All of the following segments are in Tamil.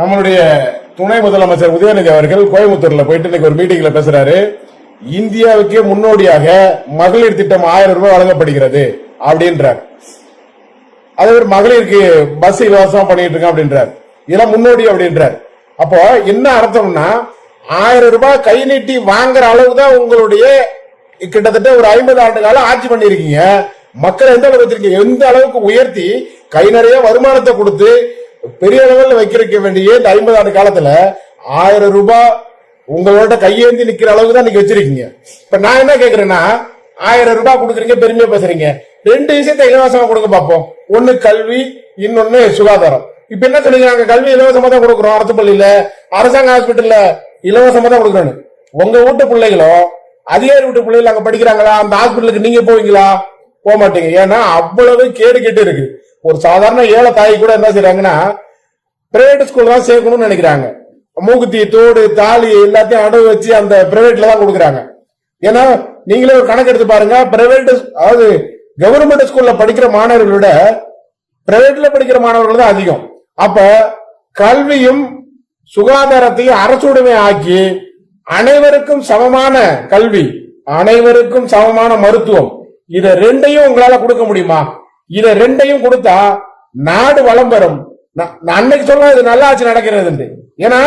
நம்மளுடைய துணை முதலமைச்சர் உதயநிதி அவர்கள் கோயம்புத்தூர்ல போயிட்டு இன்னைக்கு ஒரு மீட்டிங்ல பேசுறாரு. இந்தியாவுக்கே முன்னோடியாக மகளிர் திட்டம் ஆயிரம் ரூபாய் வழங்கப்படுகிறது அப்படின்றார். அதே மகளிருக்கு பஸ் இலவசம் பண்ணிட்டு இருக்கேன் அப்படின்றார். இதெல்லாம் முன்னோடி அப்படின்றார். அப்போ என்ன அர்த்தம்னா ஆயிரம் ரூபாய் கை நீட்டி வாங்குற அளவு தான் உங்களுடைய கிட்டத்தட்ட ஒரு ஐம்பது ஆண்டு காலம் ஆட்சி பண்ணிருக்கீங்க மக்கள் எந்த அளவுக்கு வச்சிருக்கீங்க? எந்த அளவுக்கு உயர்த்தி கை நிறைய வருமானத்தை கொடுத்து பெரிய லெவல்ல வைக்கிறக்க வேண்டிய இந்த ஐம்பது ஆண்டு காலத்துல ஆயிரம் ரூபாய் உங்களோட கையேந்தி நிக்கிற அளவுக்கு தான் நீங்க வச்சிருக்கீங்க. இப்ப நான் என்ன கேக்குறேன்னா ஆயிரம் ரூபாய் கொடுக்குறீங்க பெருமையா பேசுறீங்க. ரெண்டு விஷயத்த இலவசமா கொடுக்க பார்ப்போம் ஒண்ணு கல்வி இன்னொன்னு சுகாதாரம். இப்ப என்ன சொல்லிக்கிறாங்க? கல்வி இலவசமா தான் கொடுக்குறோம் அரசு பள்ளியில. அரசாங்க ஹாஸ்பிட்டல்ல இலவசமா தான் கொடுக்குறோம் உங்க வீட்டு பிள்ளைகளோ அதிகாரி வீட்டு பிள்ளைகள் அங்க படிக்கிறாங்களா? அந்த ஹாஸ்பிட்டலுக்கு நீங்க போவீங்களா? போக மாட்டீங்க. ஏன்னா அவ்வளவு கேடு கெட்டு இருக்கு. ஒரு சாதாரண ஏழை தாய் கூட என்ன செய்யறாங்கன்னா பிரைவேட் ஸ்கூல் தான் சேர்க்கணும்னு நினைக்கிறாங்க. மூக்குத்தி தோடு தாலி எல்லாத்தையும் அடவு வச்சு அந்த பிரைவேட்ல தான் கொடுக்குறாங்க. ஏன்னா நீங்களே ஒரு கணக்கு எடுத்து பாருங்க பிரைவேட் அதாவது கவர்மெண்ட் ஸ்கூல்ல படிக்கிற மாணவர்களை விட பிரைவேட்ல படிக்கிற மாணவர்கள் தான் அதிகம். அப்ப கல்வியும் சுகாதாரத்தையும் அரசுடைமை ஆக்கி அனைவருக்கும் சமமான கல்வி அனைவருக்கும் சமமான மருத்துவம் இதை ரெண்டையும் உங்களால கொடுக்க முடியுமா? இத ரெண்டையும் கொடுத்தா நாடு வளம் பெறும். நான் நான் அன்னைக்கு சொல்ல இது நல்லா ஆச்சு நடக்கிறது ஏன்னா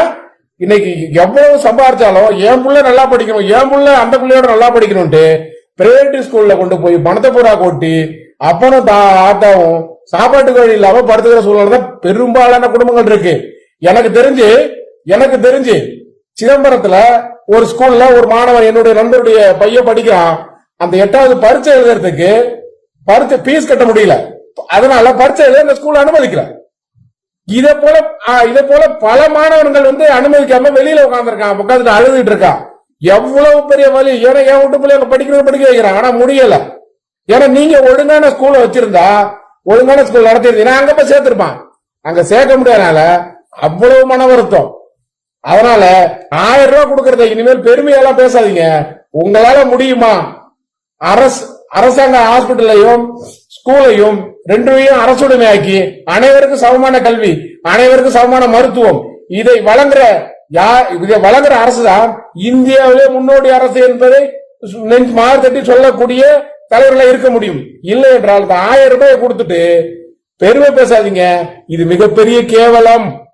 இன்னைக்கு எவ்வளவு சம்பாரிச்சாலும் என் புள்ள நல்லா படிக்கணும் என் புள்ள அந்த பிள்ளையோட நல்லா படிக்கணும்ட்டு பிரைவேட் ஸ்கூல்ல கொண்டு போய் பணத்தை பூரா கொட்டி அப்பனும் தா- ஆத்தாவும் சாப்பாட்டுக்கு வழி இல்லாம படுத்துக்கிற சூழ்நிலை தான் பெரும்பாலான குடும்பங்கள் இருக்கு. எனக்கு தெரிஞ்சு எனக்கு தெரிஞ்சு சிதம்பரத்துல ஒரு ஸ்கூல்ல ஒரு மாணவன் என்னுடைய நண்பருடைய பையன் படிக்கிறான். அந்த எட்டாவது பரீட்சை எழுதுறதுக்கு பரீட்சை ஃபீஸ் கட்ட முடியல. அதனால பரீட்சை எழுத இந்த ஸ்கூல் அனுமதிக்கல. இதே போல ஆ, இதே போல பல மாணவர்கள் வந்து அனுமதிக்காம வெளியில உட்காந்துருக்கான் உட்காந்துட்டு அழுதுட்டு இருக்கான் எவ்வளவு பெரிய வலி. ஏன்னா என் வீட்டு பிள்ளைங்க படிக்கிறது படிக்க வைக்கிறான் ஆனா முடியல. ஏன்னா நீங்க ஒழுங்கான ஸ்கூலை வச்சிருந்தா ஒழுங்கான ஸ்கூல் நடத்திருந்தீங்கன்னா அங்க போய் சேர்த்திருப்பான். அங்க சேர்க்க முடியாதனால அவ்வளவு மன வருத்தம் அதனால ஆயிரம் ரூபாய் கொடுக்கறத இனிமேல் பெருமையெல்லாம் பேசாதீங்க. உங்களால முடியுமா? அரசு அரசாங்க ஹாஸ்பிட்டலையும் ஸ்கூலையும் ரெண்டையும் அரசுடைமையாக்கி அனைவருக்கும் சமமான கல்வி அனைவருக்கும் சமமான மருத்துவம் இதை வழங்குற யா இதை வழங்குற அரசு தான் இந்தியாவிலே முன்னோடி அரசு என்பதை நெஞ்சு மாறு தட்டி சொல்லக்கூடிய தலைவர்களா இருக்க முடியும். இல்லை என்றால் ஆயிரம் ரூபாயை கொடுத்துட்டு பெருமை பேசாதீங்க. இது மிகப்பெரிய கேவலம்.